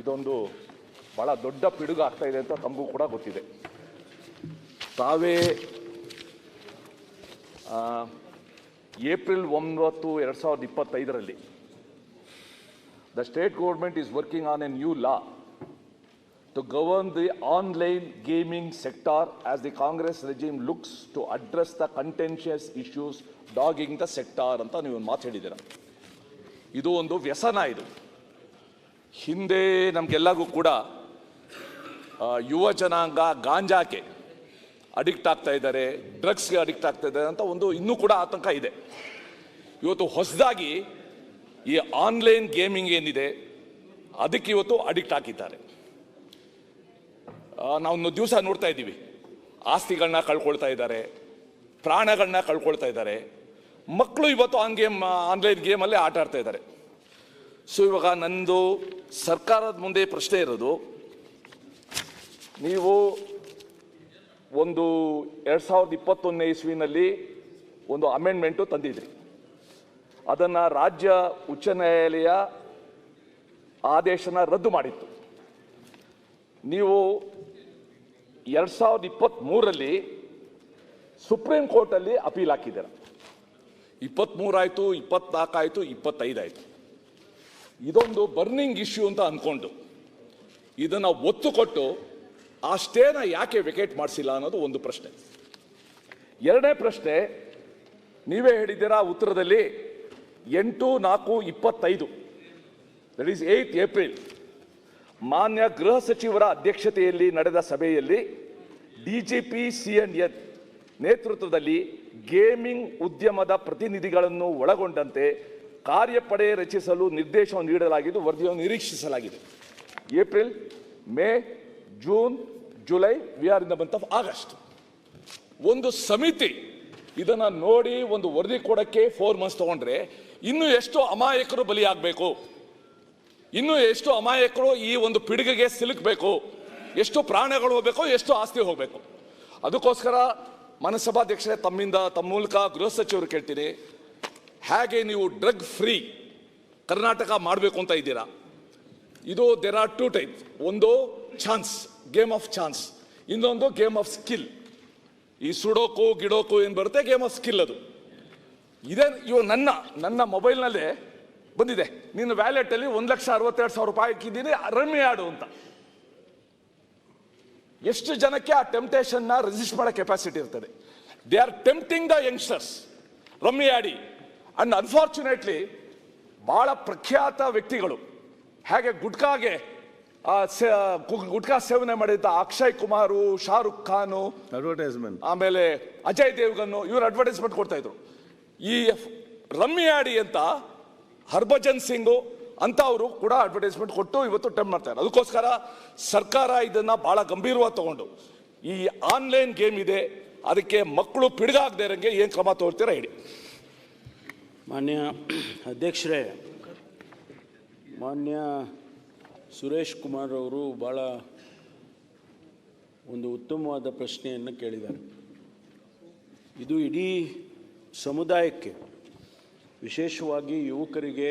ಇದೊಂದು ಭಾಳ ದೊಡ್ಡ ಪಿಡುಗು ಆಗ್ತಾ ಇದೆ ಅಂತ ತಮಗೂ ಕೂಡ ಗೊತ್ತಿದೆ. ತಾವೇ ಏಪ್ರಿಲ್ ಒಂಬತ್ತು ಎರಡು ಸಾವಿರದ ಇಪ್ಪತ್ತೈದರಲ್ಲಿ the state government is working on a new law to govern the online gaming sector as the Congress regime looks to address the contentious issues dogging the sector ಅಂತ ನೀವು ಮಾತು ಹೇಳಿದ್ದೀರ. ಇದು ಒಂದು ವ್ಯಸನ ಇದು. ಹಿಂದೆ ನಮಗೆಲ್ಲರಿಗೂ ಕೂಡ ಯುವ ಜನಾಂಗ ಗಾಂಜಾಕ್ಕೆ ಅಡಿಕ್ಟ್ ಆಗ್ತಾ ಇದ್ದಾರೆ, ಡ್ರಗ್ಸ್ಗೆ ಅಡಿಕ್ಟ್ ಆಗ್ತಾ ಇದ್ದಾರೆ ಅಂತ ಒಂದು ಇನ್ನೂ ಕೂಡ ಆತಂಕ ಇದೆ. ಇವತ್ತು ಹೊಸದಾಗಿ ಈ ಆನ್ಲೈನ್ ಗೇಮಿಂಗ್ ಏನಿದೆ, ಅದಕ್ಕೆ ಇವತ್ತು ಅಡಿಕ್ಟ್ ಆಗಿದ್ದಾರೆ ನಾವು ಒಂದು ದಿವಸ ನೋಡ್ತಾ ಇದ್ದೀವಿ. ಆಸ್ತಿಗಳನ್ನ ಕಳ್ಕೊಳ್ತಾ ಇದ್ದಾರೆ ಪ್ರಾಣಗಳನ್ನ ಕಳ್ಕೊಳ್ತಾ ಇದ್ದಾರೆ. ಮಕ್ಕಳು ಇವತ್ತು ಆನ್ ಗೇಮ್ ಆನ್ಲೈನ್ ಗೇಮಲ್ಲೇ ಆಟ ಆಡ್ತಾ ಇದ್ದಾರೆ. ಸೊ ಇವಾಗ ನಂದು ಸರ್ಕಾರದ ಮುಂದೆ ಪ್ರಶ್ನೆ ಇರೋದು. ನೀವು ಒಂದು ಎರಡು ಸಾವಿರದ ಇಪ್ಪತ್ತೊಂದನೇ ಇಸ್ವಿನಲ್ಲಿ ಒಂದು ಅಮೆಂಡ್ಮೆಂಟು ತಂದಿದ್ರಿ. ಅದನ್ನು ರಾಜ್ಯ ಉಚ್ಚ ನ್ಯಾಯಾಲಯ ಆದೇಶನ ರದ್ದು ಮಾಡಿತ್ತು. ನೀವು ಎರಡು ಸಾವಿರದ ಇಪ್ಪತ್ತ್ಮೂರರಲ್ಲಿ ಸುಪ್ರೀಂ ಕೋರ್ಟಲ್ಲಿ ಅಪೀಲ್ ಹಾಕಿದ್ದೀರ. ಇಪ್ಪತ್ತ್ಮೂರಾಯಿತು ಇಪ್ಪತ್ನಾಲ್ಕಾಯಿತು, ಇಪ್ಪತ್ತೈದಾಯಿತು. ಇದೊಂದು ಬರ್ನಿಂಗ್ ಇಶ್ಯೂ ಅಂತ ಅಂದ್ಕೊಂಡು ಇದನ್ನು ಒತ್ತು ಕೊಟ್ಟು ಆ ಯಾಕೆ ವಿಕೆಟ್ ಮಾಡಿಸಿಲ್ಲ ಅನ್ನೋದು ಒಂದು ಪ್ರಶ್ನೆ. ಎರಡನೇ ಪ್ರಶ್ನೆ, ನೀವೇ ಹೇಳಿದ್ದೀರಾ ಉತ್ತರದಲ್ಲಿ ಎಂಟು, ನಾಲ್ಕು, ಇಪ್ಪತ್ತೈದು ದಟ್ ಈಸ್ ಏಯ್ಟ್ ಏಪ್ರಿಲ್ ಮಾನ್ಯ ಗೃಹ ಸಚಿವರ ಅಧ್ಯಕ್ಷತೆಯಲ್ಲಿ ನಡೆದ ಸಭೆಯಲ್ಲಿ D G P C N N ನೇತೃತ್ವದಲ್ಲಿ ಗೇಮಿಂಗ್ ಉದ್ಯಮದ ಪ್ರತಿನಿಧಿಗಳನ್ನು ಒಳಗೊಂಡಂತೆ ಕಾರ್ಯಪಡೆ ರಚಿಸಲು ನಿರ್ದೇಶನ ನೀಡಲಾಗಿದ್ದು, ವರದಿಯನ್ನು ನಿರೀಕ್ಷಿಸಲಾಗಿದೆ. April, May, June, July we are in the month of August. ಒಂದು ಸಮಿತಿ ಇದನ್ನು ನೋಡಿ ಒಂದು ವರದಿ ಕೊಡೋಕ್ಕೆ ಫೋರ್ ಮಂತ್ಸ್ ತೊಗೊಂಡ್ರೆ ಇನ್ನು ಎಷ್ಟು ಅಮಾಯಕರು ಬಲಿಯಾಗಬೇಕು. ಇನ್ನೂ ಎಷ್ಟು ಅಮಾಯಕರು ಈ ಒಂದು ಪಿಡುಗಿಗೆ ಸಿಲುಕಬೇಕು. ಎಷ್ಟು ಪ್ರಾಣಗಳು ಹೋಗಬೇಕು, ಎಷ್ಟು ಆಸ್ತಿ ಹೋಗಬೇಕು. ಅದಕ್ಕೋಸ್ಕರ ಮನಸಭಾಧ್ಯಕ್ಷರೇ ತಮ್ಮಿಂದ ತಮ್ಮ ಮೂಲಕ ಗೃಹ ಸಚಿವರು ಕೇಳ್ತೀನಿ. ಹೇಗೆ ನೀವು ಡ್ರಗ್ ಫ್ರೀ ಕರ್ನಾಟಕ ಮಾಡಬೇಕು ಅಂತ ಇದ್ದೀರಾ? ಇದು ದೇರ್ ಆರ್ ಟೂ ಟೈಪ್ ಒಂದು ಚಾನ್ಸ್ ಗೇಮ್ ಆಫ್ ಚಾನ್ಸ್ ಇನ್ನೊಂದು ಗೇಮ್ ಆಫ್ ಸ್ಕಿಲ್ ಈ ಸುಡೋಕು, ಗಿಡೋಕು ಏನು ಬರುತ್ತೆ? ಗೇಮ್ ಆಫ್ ಸ್ಕಿಲ್ ಅದು. ಇದೇ ಇವ ನನ್ನ ನನ್ನ ಮೊಬೈಲ್ನಲ್ಲೇ ಬಂದಿದೆ. ನಿನ್ನ ವ್ಯಾಲೆಟಲ್ಲಿ ಒಂದು ಲಕ್ಷ ಅರವತ್ತೆರಡು ಸಾವಿರ ರೂಪಾಯಿ ಹಾಕಿದ್ದೀನಿ ರಮ್ಮಿ ಆಡು ಅಂತ. ಎಷ್ಟು ಜನಕ್ಕೆ ಆ ಟೆಂಪ್ಟೇಷನ್ನ ರೆಸಿಸ್ಟ್ ಮಾಡೋ ಕೆಪಾಸಿಟಿ ಇರ್ತದೆ? They are tempting the youngsters rummy ಆಡಿ. ಅಂಡ್ ಅನ್ಫಾರ್ಚುನೇಟ್ಲಿ ಭಾಳ ಪ್ರಖ್ಯಾತ ವ್ಯಕ್ತಿಗಳು ಹೇಗೆ ಗುಟ್ಕಾಗೆ ಗುಟ್ಕಾ ಸೇವನೆ ಮಾಡಿದ್ದ ಅಕ್ಷಯ್ ಕುಮಾರು ಶಾರುಖ್ ಖಾನು ಅಡ್ವರ್ಟೈಸ್ಮೆಂಟ್ ಆಮೇಲೆ ಅಜಯ್ ದೇವ್ಗನ್ನು ಇವರು ಅಡ್ವರ್ಟೈಸ್ಮೆಂಟ್ ಕೊಡ್ತಾ ಇದ್ರು. ಈ ರಮ್ಮಿ ಆಡಿ ಅಂತ ಹರ್ಭಜನ್ ಸಿಂಗು ಅಂತ ಅವರು ಕೂಡ ಅಡ್ವರ್ಟೈಸ್ಮೆಂಟ್ ಕೊಟ್ಟು ಇವತ್ತು ಟೆಂಪ್ ಮಾಡ್ತಾರೆ ಅದಕ್ಕೋಸ್ಕರ ಸರ್ಕಾರ ಇದನ್ನ ಬಹಳ ಗಂಭೀರವಾಗಿ ತಗೊಂಡು. ಈ ಆನ್ಲೈನ್ ಗೇಮ್ ಇದೆ ಅದಕ್ಕೆ ಮಕ್ಕಳು ಪಿಡುಗಾಗದೇ ಇರಂಗೆ ಏನು ಕ್ರಮ ತೋರ್ತೀರಾ ಹೇಳಿ. ಮಾನ್ಯ ಅಧ್ಯಕ್ಷರೇ, ಮಾನ್ಯ ಸುರೇಶ್ ಕುಮಾರ್ ಅವರು ಭಾಳ ಒಂದು ಉತ್ತಮವಾದ ಪ್ರಶ್ನೆಯನ್ನು ಕೇಳಿದ್ದಾರೆ. ಇದು ಇಡೀ ಸಮುದಾಯಕ್ಕೆ, ವಿಶೇಷವಾಗಿ ಯುವಕರಿಗೆ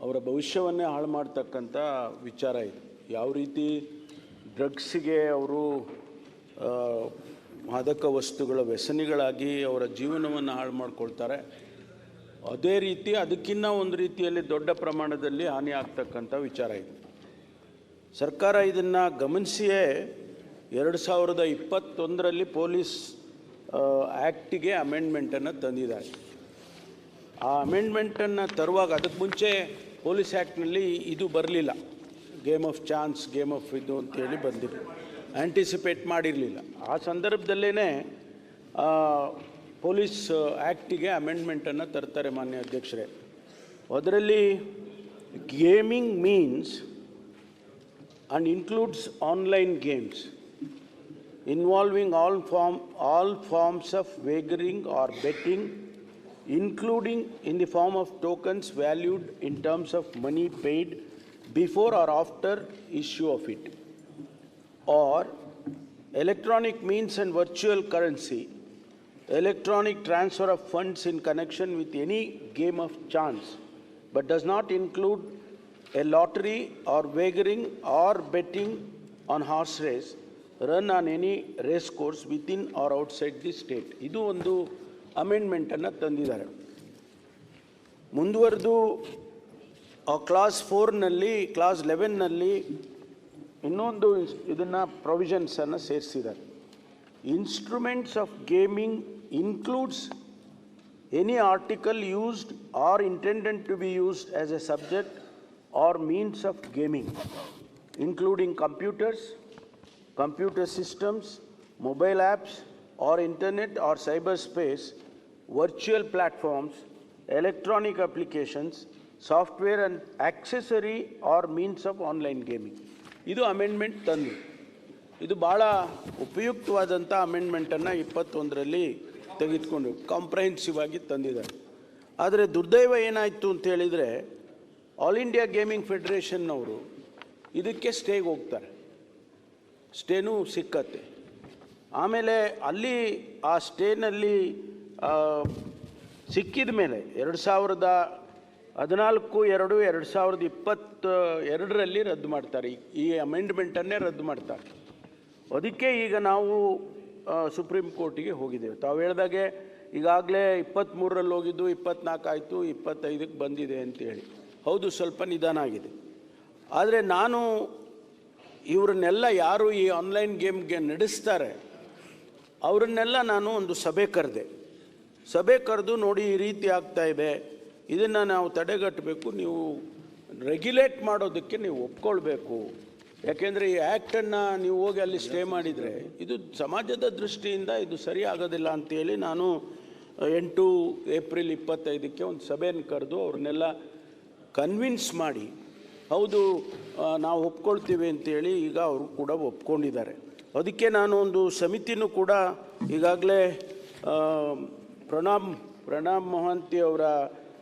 ಅವರ ಭವಿಷ್ಯವನ್ನೇ ಹಾಳು ಮಾಡ್ತಕ್ಕಂಥ ವಿಚಾರ ಇದು. ಯಾವ ರೀತಿ ಡ್ರಗ್ಸಿಗೆ ಅವರು ಮಾದಕ ವಸ್ತುಗಳ ವ್ಯಸನಿಗಳಾಗಿ ಅವರ ಜೀವನವನ್ನು ಹಾಳು ಮಾಡ್ಕೊಳ್ತಾರೆ ಅದೇ ರೀತಿ ಅದಕ್ಕಿನ್ನ ಒಂದು ರೀತಿಯಲ್ಲಿ ದೊಡ್ಡ ಪ್ರಮಾಣದಲ್ಲಿ ಹಾನಿ ಆಗ್ತಕ್ಕಂಥ ವಿಚಾರ ಇದೆ. ಸರ್ಕಾರ ಇದನ್ನು ಗಮನಿಸಿಯೇ ಎರಡು ಸಾವಿರದ ಇಪ್ಪತ್ತೊಂದರಲ್ಲಿ ಪೊಲೀಸ್ ಆ್ಯಕ್ಟಿಗೆ ಅಮೆಂಡ್ಮೆಂಟನ್ನು ತಂದಿದ್ದಾರೆ. ಆ ಅಮೆಂಡ್ಮೆಂಟನ್ನು ತರುವಾಗ ಅದಕ್ಕೆ ಮುಂಚೆ ಪೊಲೀಸ್ ಆ್ಯಕ್ಟ್ನಲ್ಲಿ ಇದು ಬರಲಿಲ್ಲ. Game of chance, game of ಇದು ಅಂತೇಳಿ ಬಂದಿದೆ ಆ್ಯಂಟಿಸಿಪೇಟ್ ಮಾಡಿರಲಿಲ್ಲ. ಆ ಸಂದರ್ಭದಲ್ಲೇ ಪೊಲೀಸ್ ಆ್ಯಕ್ಟಿಗೆ ಅಮೆಂಡ್ಮೆಂಟನ್ನು ತರ್ತಾರೆ ಮಾನ್ಯ ಅಧ್ಯಕ್ಷರೇ ಅದರಲ್ಲಿ gaming means and includes online games involving all form all forms of wagering or betting including in the form of tokens valued in terms of money paid before or after issue of it or electronic means and virtual currency electronic transfer of funds in connection with any game of chance but does not include a lottery or wagering or betting on horse race run on any race course within or outside the state. ಇದು ಒಂದು ಅಮೆಂಡ್ಮೆಂಟನ್ನು ತಂದಿದ್ದಾರೆ ಮುಂದುವರೆದು class ಫೋರ್ನಲ್ಲಿ class ಲೆವೆನ್ನಲ್ಲಿ ಇನ್ನೊಂದು ಇದನ್ನು ಪ್ರೊವಿಷನ್ಸನ್ನು ಸೇರಿಸಿದ್ದಾರೆ instruments of gaming includes any article used or intended to be used as a subject or means of gaming, including computers, computer systems, mobile apps, or internet or cyberspace, virtual platforms, electronic applications, software and accessory or means of online gaming. ಇದು amendment ತಂದು ಇದು ಭಾಳ ಉಪಯುಕ್ತವಾದಂಥ ಅಮೆಂಡ್ಮೆಂಟನ್ನು ಇಪ್ಪತ್ತೊಂದರಲ್ಲಿ ತೆಗೆದುಕೊಂಡು comprehensive ಆಗಿ ತಂದಿದ್ದಾರೆ. ಆದರೆ ದುರ್ದೈವ ಏನಾಯಿತು ಅಂತ ಹೇಳಿದರೆ ಆಲ್ ಇಂಡಿಯಾ ಗೇಮಿಂಗ್ ಫೆಡರೇಷನ್ನವರು ಇದಕ್ಕೆ ಸ್ಟೇಗೆ ಹೋಗ್ತಾರೆ. ಸ್ಟೇನೂ ಸಿಕ್ಕತ್ತೆ. ಆಮೇಲೆ ಅಲ್ಲಿ ಆ ಸ್ಟೇನಲ್ಲಿ ಸಿಕ್ಕಿದ ಮೇಲೆ ಎರಡು ಸಾವಿರದ ಹದಿನಾಲ್ಕು, ಎರಡು ಎರಡು ಸಾವಿರದ ಇಪ್ಪತ್ತ, ಎರಡರಲ್ಲಿ ರದ್ದು ಮಾಡ್ತಾರೆ. ಈ- ಅಮೆಂಡ್ಮೆಂಟನ್ನೇ ರದ್ದು ಮಾಡ್ತಾರೆ. ಅದಕ್ಕೆ ಈಗ ನಾವು ಸುಪ್ರೀಂ ಕೋರ್ಟಿಗೆ ಹೋಗಿದ್ದೇವೆ. ತಾವು ಹೇಳ್ದಾಗೆ ಈಗಾಗಲೇ ಇಪ್ಪತ್ತ್ಮೂರರಲ್ಲಿ ಹೋಗಿದ್ದು, ಇಪ್ಪತ್ನಾಲ್ಕು ಆಯಿತು, ಇಪ್ಪತ್ತೈದಕ್ಕೆ ಬಂದಿದೆ ಅಂತೇಳಿ. ಹೌದು, ಸ್ವಲ್ಪ ನಿಧಾನ ಆಗಿದೆ. ಆದರೆ ನಾನು ಇವರನ್ನೆಲ್ಲ ಯಾರು ಈ ಆನ್ಲೈನ್ ಗೇಮ್ಗೆ ನಡೆಸ್ತಾರೆ, ಅವರನ್ನೆಲ್ಲ ನಾನು ಒಂದು ಸಭೆ ಕರೆದೆ. ಸಭೆ ಕರೆದು ನೋಡಿ ಈ ರೀತಿ ಆಗ್ತಾ ಇದೆ, ಇದನ್ನು ನಾವು ತಡೆಗಟ್ಟಬೇಕು, ನೀವು ರೆಗ್ಯುಲೇಟ್ ಮಾಡೋದಕ್ಕೆ ನೀವು ಒಪ್ಕೊಳ್ಬೇಕು. ಯಾಕೆಂದರೆ ಈ ಆ್ಯಕ್ಟನ್ನು ನೀವು ಹೋಗಿ ಅಲ್ಲಿ ಸ್ಟೇ ಮಾಡಿದರೆ ಇದು ಸಮಾಜದ ದೃಷ್ಟಿಯಿಂದ ಇದು ಸರಿ ಆಗೋದಿಲ್ಲ ಅಂತೇಳಿ ನಾನು ಎಂಟು ಏಪ್ರಿಲ್ ಇಪ್ಪತ್ತೈದಕ್ಕೆ ಒಂದು ಸಭೆಯನ್ನು ಕರೆದು ಅವ್ರನ್ನೆಲ್ಲ ಕನ್ವಿನ್ಸ್ ಮಾಡಿ, ಹೌದು ನಾವು ಒಪ್ಕೊಳ್ತೀವಿ ಅಂತೇಳಿ ಈಗ ಅವರು ಕೂಡ ಒಪ್ಕೊಂಡಿದ್ದಾರೆ. ಅದಕ್ಕೆ ನಾನು ಒಂದು ಸಮಿತಿನೂ ಕೂಡ ಈಗಾಗಲೇ ಪ್ರಣಾಮ್ ಪ್ರಣಾಮ್ ಮೊಹಂತಿ ಅವರ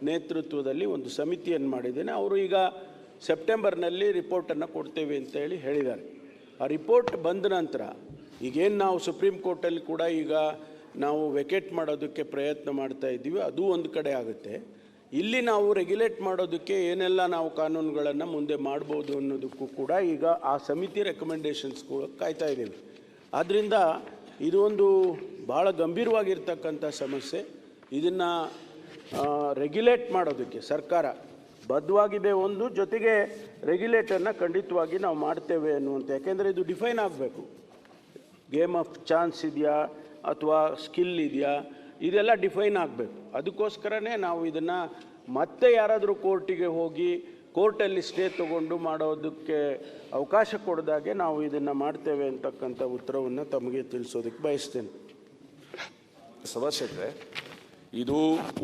ನೇತೃತ್ವದಲ್ಲಿ ಒಂದು ಸಮಿತಿಯನ್ನು ಮಾಡಿದ್ದೇನೆ. ಅವರು ಈಗ ಸೆಪ್ಟೆಂಬರ್ನಲ್ಲಿ ರಿಪೋರ್ಟನ್ನು ಕೊಡ್ತೇವೆ ಅಂತೇಳಿ ಹೇಳಿದ್ದಾರೆ. ಆ ರಿಪೋರ್ಟ್ ಬಂದ ನಂತರ ಈಗೇನು ನಾವು ಸುಪ್ರೀಂ ಕೋರ್ಟಲ್ಲಿ ಕೂಡ ಈಗ ನಾವು ವೆಕೇಟ್ ಮಾಡೋದಕ್ಕೆ ಪ್ರಯತ್ನ ಮಾಡ್ತಾ ಇದ್ದೀವಿ ಅದು ಒಂದು ಕಡೆ ಆಗುತ್ತೆ. ಇಲ್ಲಿ ನಾವು ರೆಗ್ಯುಲೇಟ್ ಮಾಡೋದಕ್ಕೆ ಏನೆಲ್ಲ ನಾವು ಕಾನೂನುಗಳನ್ನು ಮುಂದೆ ಮಾಡ್ಬೋದು ಅನ್ನೋದಕ್ಕೂ ಕೂಡ ಈಗ ಆ ಸಮಿತಿ ರೆಕಮೆಂಡೇಷನ್ಸ್ಗಳು ಕಾಯ್ತಾ ಇದ್ದೀವಿ. ಆದ್ದರಿಂದ ಇದು ಒಂದು ಭಾಳ ಗಂಭೀರವಾಗಿರ್ತಕ್ಕಂಥ ಸಮಸ್ಯೆ. ಇದನ್ನು ರೆಗ್ಯುಲೇಟ್ ಮಾಡೋದಕ್ಕೆ ಸರ್ಕಾರ ಬದ್ಧವಾಗಿದೆ ಒಂದು ಜೊತೆಗೆ ರೆಗ್ಯುಲೇಟರ್ನ ಖಂಡಿತವಾಗಿ ನಾವು ಮಾಡ್ತೇವೆ ಅನ್ನುವಂಥ ಯಾಕೆಂದರೆ ಇದು ಡಿಫೈನ್ ಆಗಬೇಕು. ಗೇಮ್ ಆಫ್ ಚಾನ್ಸ್ ಇದೆಯಾ ಅಥವಾ ಸ್ಕಿಲ್ ಇದೆಯಾ, ಇದೆಲ್ಲ ಡಿಫೈನ್ ಆಗಬೇಕು. ಅದಕ್ಕೋಸ್ಕರನೇ ನಾವು ಇದನ್ನು ಮತ್ತೆ ಯಾರಾದರೂ ಕೋರ್ಟಿಗೆ ಹೋಗಿ ಕೋರ್ಟಲ್ಲಿ ಸ್ಟೇ ತಗೊಂಡು ಮಾಡೋದಕ್ಕೆ ಅವಕಾಶ ಕೊಡದಾಗೆ ನಾವು ಇದನ್ನು ಮಾಡ್ತೇವೆ ಅಂತಕ್ಕಂಥ ಉತ್ತರವನ್ನು ತಮಗೆ ತಿಳಿಸೋದಕ್ಕೆ ಬಯಸ್ತೇನೆ. ಸದಸ್ಯರೇ ಇದು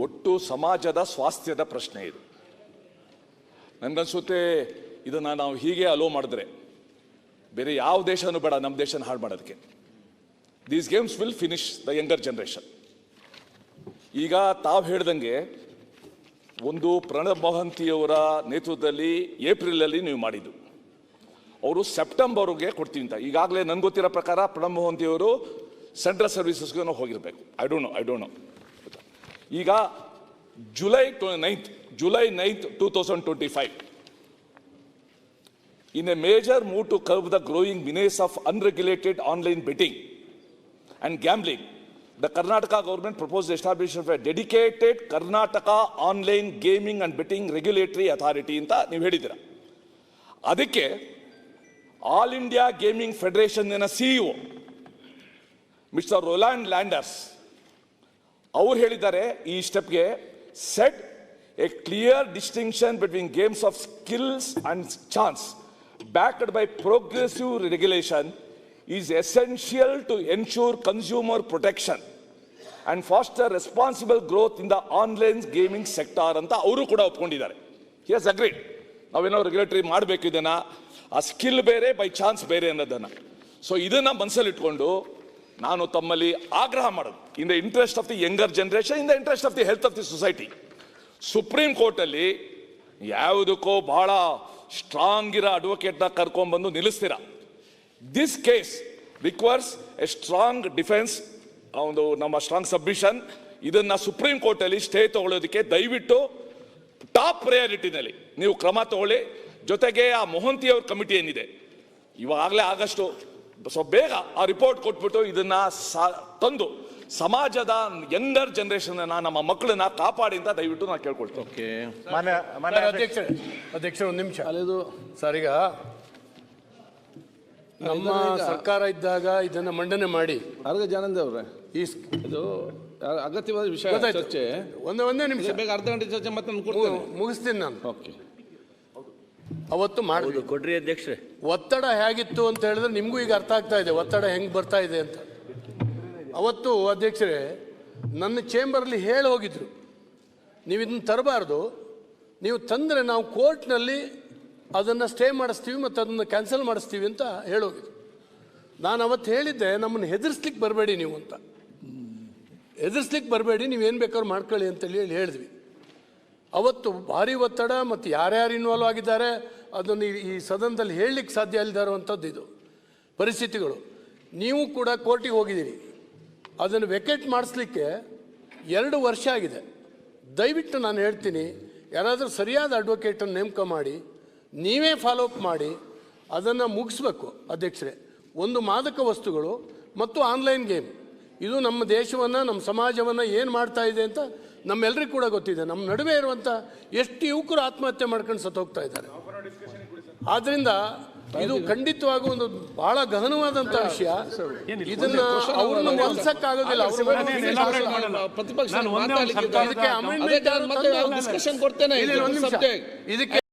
ಒಟ್ಟು ಸಮಾಜದ ಸ್ವಾಸ್ಥ್ಯದ ಪ್ರಶ್ನೆ ಇದು. ನನಗನ್ಸುತ್ತೆ ಇದನ್ನು ನಾವು ಹೀಗೆ ಅಲೋ ಮಾಡಿದ್ರೆ. ಬೇರೆ ಯಾವ ದೇಶನೂ ಬೇಡ ನಮ್ಮ ದೇಶನ ಹಾಳು ಮಾಡೋದಕ್ಕೆ. These games will finish the younger generation ಈಗ ತಾವು ಹೇಳ್ದಂಗೆ, ಒಂದು ಪ್ರಣಬ್ ಮೊಹಂತಿಯವರ ನೇತೃತ್ವದಲ್ಲಿ ಏಪ್ರಿಲಲ್ಲಿ ನೀವು ಮಾಡಿದ್ದು. ಅವರು ಸೆಪ್ಟೆಂಬರ್ಗೆ ಕೊಡ್ತೀವಿ ಅಂತ. ಈಗಾಗಲೇ ನನಗೆ ಗೊತ್ತಿರೋ ಪ್ರಕಾರ ಪ್ರಣಬ್ ಮೊಹಂತಿಯವರು ಸೆಂಟ್ರಲ್ ಸರ್ವಿಸಸ್ಗೂ ಹೋಗಿರಬೇಕು. I don't know I don't know ಈಗ July ninth July ninth two thousand twenty five in a major move to curb the growing menace of unregulated online betting and gambling the Karnataka government propose establish of a dedicated Karnataka online gaming and betting regulatory authority ಅಂತ ನೀವು ಹೇಳಿದ್ದೀರ. ಅದಕ್ಕೆ all India gaming ಫೆಡರೇಷನ್ನ C E O mister Roland Landers ಅವ್ರು ಹೇಳಿದ್ದಾರೆ ಈ ಸ್ಟೆಪ್ಗೆ set a clear distinction between games of skills and chance backed by progressive regulation is essential to ensure consumer protection and foster responsible growth in the online gaming sector ಅಂತ ಅವರು ಕೂಡ ಒಪ್ಕೊಂಡಿದ್ದಾರೆ. Yes agreed ನಾವೇನೋ regulatory ಮಾಡಬೇಕು ಇದನ್ನು ಆ skill ಬೇರೆ by chance ಬೇರೆ ಅನ್ನೋದನ್ನು. ಸೊ ಇದನ್ನ ಮನಸ್ಸಲ್ಲಿಟ್ಕೊಂಡು ನಾನು ತಮ್ಮಲ್ಲಿ ಆಗ್ರಹ ಮಾಡೋದು. In the interest of the younger generation in the interest of the health of the society supreme ಕೋರ್ಟಲ್ಲಿ ಯಾವುದಕ್ಕೋ ಬಹಳ ಸ್ಟ್ರಾಂಗ್ ಇರೋ ಅಡ್ವೊಕೇಟ್ನ ಕರ್ಕೊಂಡ್ಬಂದು ನಿಲ್ಲಿಸ್ತೀರ. This case requires a strong defence ಒಂದು ನಮ್ಮ ಸ್ಟ್ರಾಂಗ್ ಸಬ್ಮಿಷನ್ ಇದನ್ನ ಸುಪ್ರೀಂ ಕೋರ್ಟಲ್ಲಿ ಸ್ಟೇ ತಗೊಳ್ಳೋದಕ್ಕೆ ದಯವಿಟ್ಟು ಟಾಪ್ ಪ್ರಯಾರಿಟಿನಲ್ಲಿ ನೀವು ಕ್ರಮ ತಗೊಳ್ಳಿ. ಜೊತೆಗೆ ಆ ಮೊಹಂತಿ ಅವ್ರ ಕಮಿಟಿ ಏನಿದೆ? ಇವಾಗಲೇ ಆಗಷ್ಟು ಸೊ ಬೇಗ ಆ ರಿಪೋರ್ಟ್ ಕೊಟ್ಬಿಟ್ಟು ಇದನ್ನ ಸಾ- ತಂದು ಸಮಾಜದ ಯಂಗರ್ ಜನರೇಷನ್ ನಮ್ಮ ಮಕ್ಕಳನ್ನ ಕಾಪಾಡಿ ಅಂತ ದಯವಿಟ್ಟು ನಾನು ಕೇಳ್ಕೊಳ್ತೇನೆ. ಅಧ್ಯಕ್ಷ ಮಾನ್ಯ ಸರ್, ಅಧ್ಯಕ್ಷರೇ. ಅಧ್ಯಕ್ಷರು ಒಂದು ನಿಮಿಷ. ಅಲ್ಲಿದು? ಸರ್ ಈಗ ನಮ್ಮ ಸರ್ಕಾರ ಇದ್ದಾಗ ಇದನ್ನ ಮಂಡನೆ ಮಾಡಿ. ಅರ್ಗ ಜಾನಂದ ಅವ್ರೆ. ಈ ಇದು ಅಗತ್ಯವಾದ ವಿಷಯ. ಚರ್ಚೆ. ಒಂದೇ ಒಂದೇ ನಿಮಿಷ. ಬೇಗ ಅರ್ಧ ಗಂಟೆ ಚರ್ಚೆ ಮತ್ತೆ ಮುಗಿಸ್ತೀನಿ ನಾನು. ಓಕೆ. ಅವತ್ತು ಮಾಡಿದ್ರು ಕೊಡ್ರಿ ಅಧ್ಯಕ್ಷರೇ. ಒತ್ತಡ ಹೇಗಿತ್ತು ಅಂತ ಹೇಳಿದ್ರೆ ನಿಮಗೂ ಈಗ ಅರ್ಥ ಆಗ್ತಾ ಇದೆ ಒತ್ತಡ ಹೆಂಗೆ ಬರ್ತಾ ಇದೆ ಅಂತ. ಅವತ್ತು ಅಧ್ಯಕ್ಷರೇ ನನ್ನ ಚೇಂಬರಲ್ಲಿ ಹೇಳಿ ಹೋಗಿದ್ರು ನೀವು ಇದನ್ನು ತರಬಾರ್ದು ನೀವು ತಂದರೆ ನಾವು ಕೋರ್ಟ್ನಲ್ಲಿ ಅದನ್ನು ಸ್ಟೇ ಮಾಡಿಸ್ತೀವಿ ಮತ್ತು ಅದನ್ನು ಕ್ಯಾನ್ಸಲ್ ಮಾಡಿಸ್ತೀವಿ ಅಂತ ಹೇಳೋಗಿದ್ರು ನಾನು ಅವತ್ತು ಹೇಳಿದ್ದೆ ನಮ್ಮನ್ನು ಹೆದರ್ಸ್ಲಿಕ್ಕೆ ಬರಬೇಡಿ ನೀವು ಅಂತ. ಹೆದರ್ಸ್ಲಿಕ್ಕೆ ಬರಬೇಡಿ ನೀವೇನು ಬೇಕಾದ್ರೂ ಮಾಡ್ಕೊಳ್ಳಿ ಅಂತೇಳಿ ಹೇಳಿ ಹೇಳಿದ್ವಿ. ಅವತ್ತು ಭಾರಿ ಒತ್ತಡ ಮತ್ತು ಯಾರ್ಯಾರು ಇನ್ವಾಲ್ವ್ ಆಗಿದ್ದಾರೆ, ಅದನ್ನು ಈ- ಸದನದಲ್ಲಿ ಹೇಳಲಿಕ್ಕೆ ಸಾಧ್ಯ ಇಲ್ಲದೆ ಇದು. ಪರಿಸ್ಥಿತಿಗಳು. ನೀವು ಕೂಡ ಕೋರ್ಟಿಗೆ ಹೋಗಿದ್ದೀರಿ. ಅದನ್ನು ವೆಕೆಟ್ ಮಾಡಿಸ್ಲಿಕ್ಕೆ ಎರಡು ವರ್ಷ ಆಗಿದೆ. ದಯವಿಟ್ಟು ನಾನು ಹೇಳ್ತೀನಿ, ಯಾರಾದರೂ ಸರಿಯಾದ ಅಡ್ವೊಕೇಟನ್ನು ನೇಮಕ ಮಾಡಿ, ನೀವೇ ಫಾಲೋ ಅಪ್ ಮಾಡಿ, ಅದನ್ನು ಮುಗಿಸ್ಬೇಕು ಅಧ್ಯಕ್ಷರೇ. ಒಂದು ಮಾದಕ ವಸ್ತುಗಳು ಮತ್ತು ಆನ್ಲೈನ್ ಗೇಮ್ ಇದು ನಮ್ಮ ದೇಶವನ್ನು ನಮ್ಮ ಸಮಾಜವನ್ನು ಏನು ಮಾಡ್ತಾ ಇದೆ ಅಂತ ನಮ್ಮೆಲ್ಲರಿಗೂ ಕೂಡ ಗೊತ್ತಿದೆ. ನಮ್ಮ ನಡುವೆ ಇರುವಂಥ ಎಷ್ಟು ಯುವಕರು ಆತ್ಮಹತ್ಯೆ ಮಾಡ್ಕೊಂಡು ಸತ್ತೋಗ್ತಾ ಇದ್ದಾರೆ. ಆದ್ರಿಂದ ಇದು ಖಂಡಿತವಾಗೂ ಒಂದು ಬಹಳ ಗಹನವಾದಂಥ ವಿಷಯ. ಇದನ್ನ ಅವ್ರನ್ನ ಹೊಲ್ಸಕ್ಕಾಗೋದಿಲ್ಲ ಪ್ರತಿಪಕ್ಷ ಇದಕ್ಕೆ